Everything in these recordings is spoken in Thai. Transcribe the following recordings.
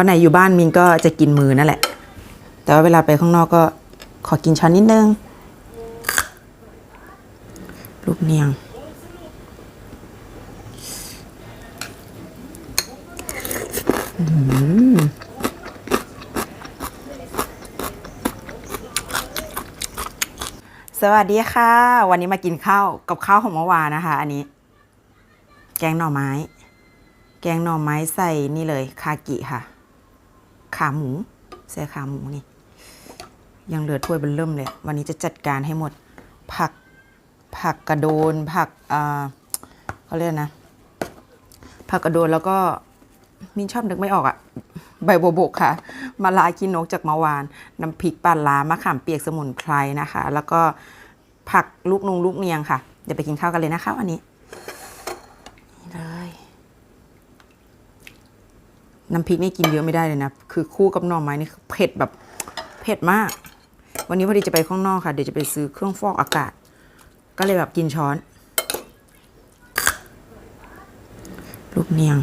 วันไหนอยู่บ้านมินก็จะกินมือนั่นแหละ แต่ว่าเวลาไปข้างนอกก็ขอกินช้อนนิดนึงลูกเนียง สวัสดีค่ะ วันนี้มากินข้าวกับข้าวของเมื่อวานนะคะ อันนี้ แกงหน่อไม้ แกงหน่อไม้ใส่นี่เลย คากิค่ะ ขาหมูใส่ขาหมูนี่ ยังเหลือถ้วยเบนเริ่มเลย วันนี้จะจัดการให้หมด ผัก ผักกระโดน ผักอ่าเขาเรียกนะ ผักกระโดนแล้วก็มินชอบนึกไม่ออกอะใบโบวบกค่ะ มาลากินนกจากเมื่อวาน น้ำพริกปลาลามะขามเปียกสมุนไพรนะคะ แล้วก็ผักลูกนุงลูกเนียงค่ะ เดี๋ยวไปกินข้าวกันเลยนะคะวันนี้เลย น้ำพริกนี่กินเยอะไม่ได้เลยนะ คือคู่กับหน่อไม้นี่เผ็ดแบบเผ็ดมาก วันนี้พอดีจะไปข้างนอกค่ะ เดี๋ยวจะไปซื้อเครื่องฟอกอากาศ ก็เลยแบบกินช้อน ลูกเนียง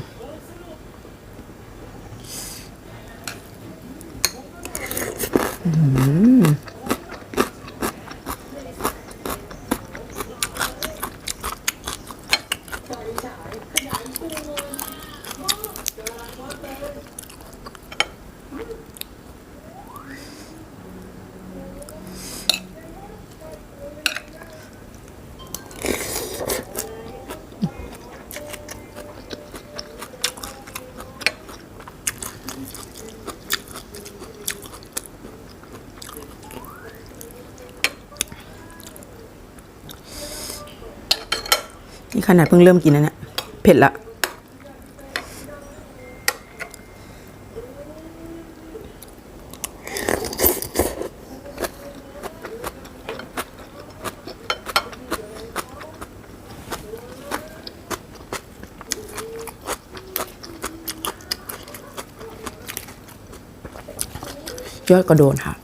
นี่ขนาดเพิ่งเริ่มกินนะเนี่ยเผ็ดละยอดกระโดนค่ะ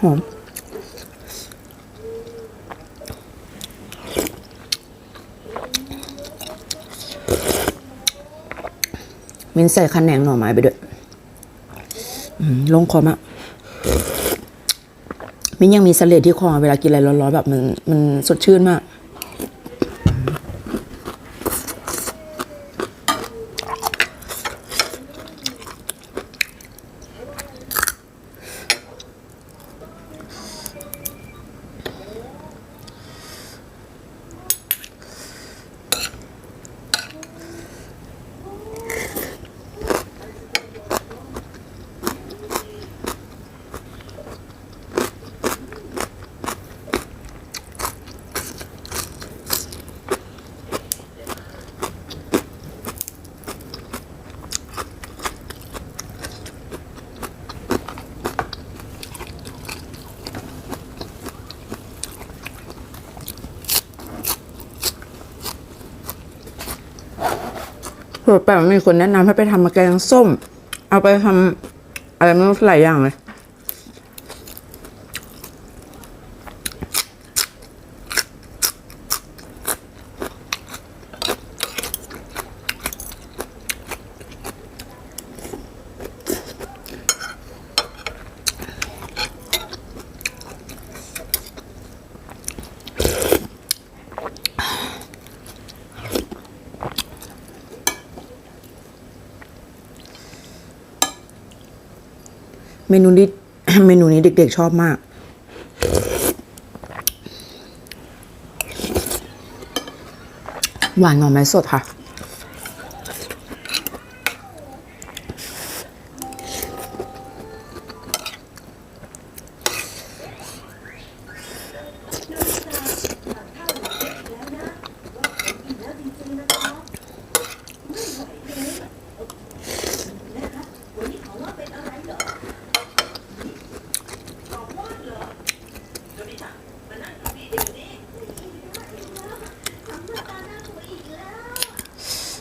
หอม มินใส่ขันแหนงหน่อไม้ไปด้วยลงคอมอะมินยังมีเสลดที่คอเวลากินอะไรร้อนๆแบบมันมันสดชื่นมาก เผื่อแปลมีคนแนะนำให้ไปทำมะแกงส้ม เอาไปทำอะไรไม่รู้หลายอย่างเลย เมนูนี้เมนูนี้เด็กๆชอบมาก หวานหน่อไม้สดค่ะ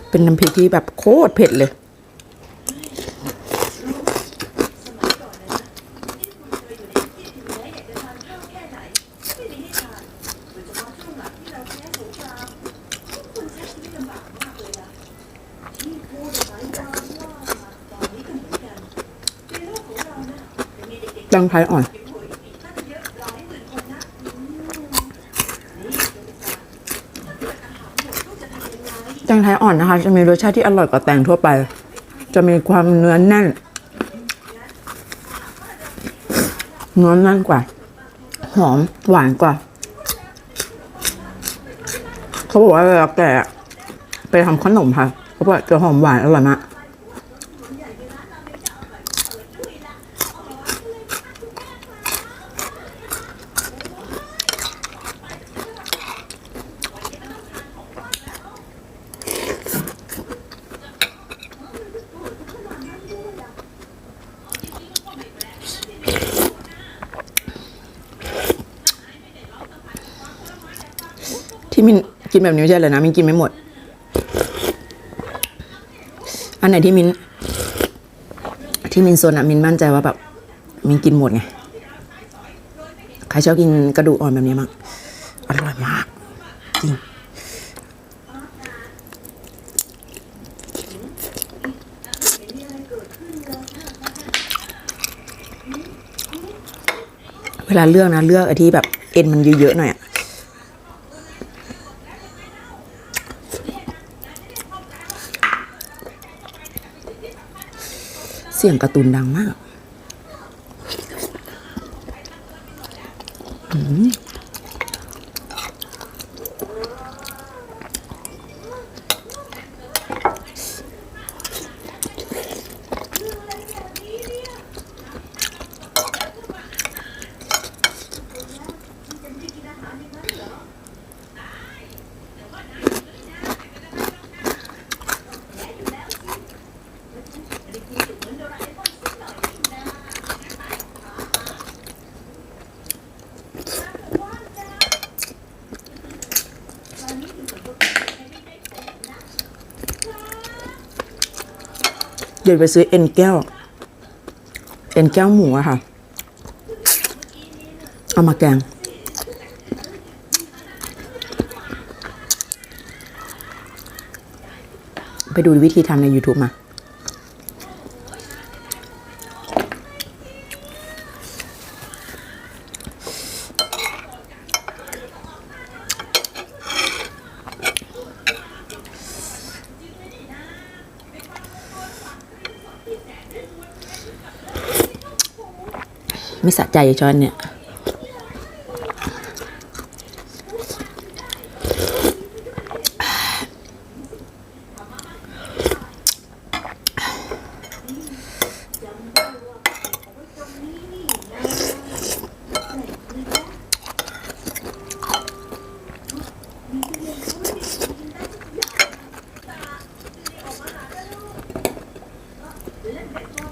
เป็นน้ำพริกที่แบบโคตรเผ็ดเลย đang thái อน อ่อนแตงไทยนะคะ จะมีรสชาติที่อร่อยกว่าแตงทั่วไป จะมีความเนื้อแน่น เนื้อแน่นกว่า หอมหวานกว่า เขาบอกว่าเวลาแกไปทำขนมค่ะ เขาบอกจะหอมหวานอร่อยมาก มินกินแบบนี้ไม่ใช่เลยนะมินกินไม่หมด อันไหนที่มินที่มินโซนอะมินมั่นใจว่าแบบมินกินหมดไงใครชอบกินกระดูกอ่อนแบบนี้มั้งอร่อยมากจริงเวลาเลือกนะเลือกไอ้ที่แบบเอ็นมันเยอะๆหน่อยอะ เสียงการ์ตูนดังมาก อืม เดี๋ยวไปซื้อเอ็นแก้ว เอ็นแก้วหมูอะค่ะ เอามาแกง ไปดูวิธีทำใน YouTube มา ไม่สะใจช้อนเนี่ย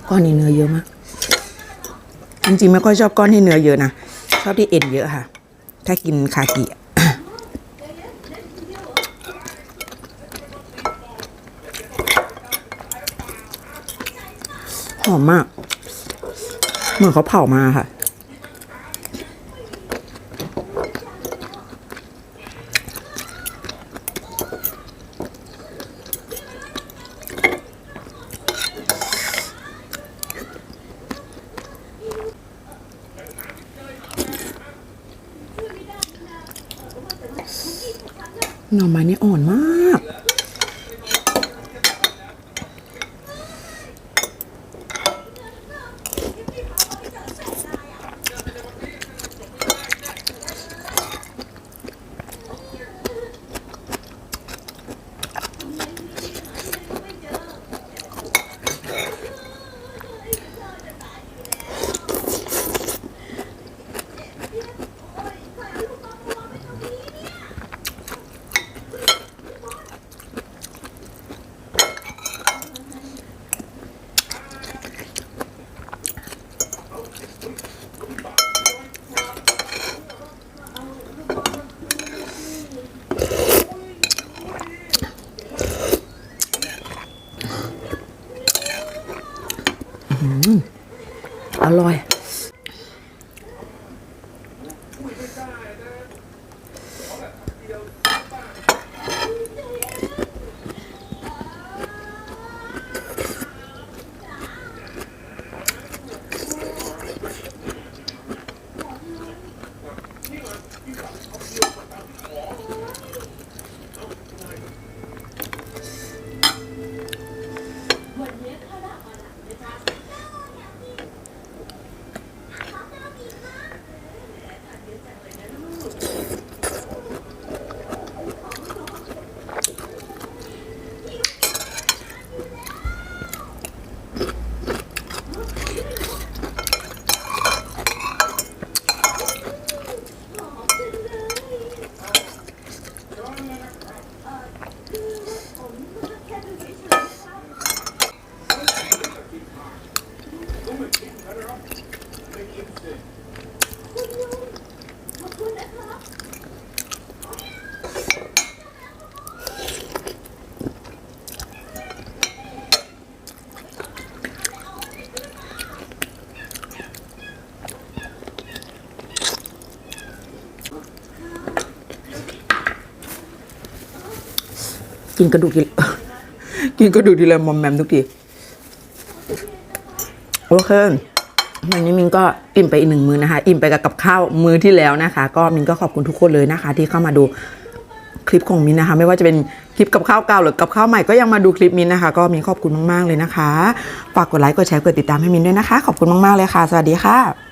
ก้อนนี้เนื้อเยอะมาก จริงๆไม่ค่อยชอบก้อนที่เนื้อเยอะนะ ชอบที่เอ็นเยอะค่ะ ถ้ากินคากิหอมมาก เหมือนเขาเผามาค่ะ หน่อไม้นี่อ่อนมาก อร่อย อ กินกระดูกทีกินกระดูกทีละมอมแมมทุกทีโอเควันนี้มินก็อิ่มไปอีกหนึ่งมือนะคะ อิ่มไปกับกับข้าวมือที่แล้วนะคะ ก็มินก็ขอบคุณทุกคนเลยนะคะ ที่เข้ามาดูคลิปของมินนะคะ ไม่ว่าจะเป็นคลิปกับข้าวเก่าหรือกับข้าวใหม่ก็ยังมาดูคลิปมินนะคะ ก็มินขอบคุณมากๆเลยนะคะฝากกดไลค์กดแชร์กดติดตามให้มินด้วยนะคะ ขอบคุณมากๆเลยค่ะ สวัสดีค่ะ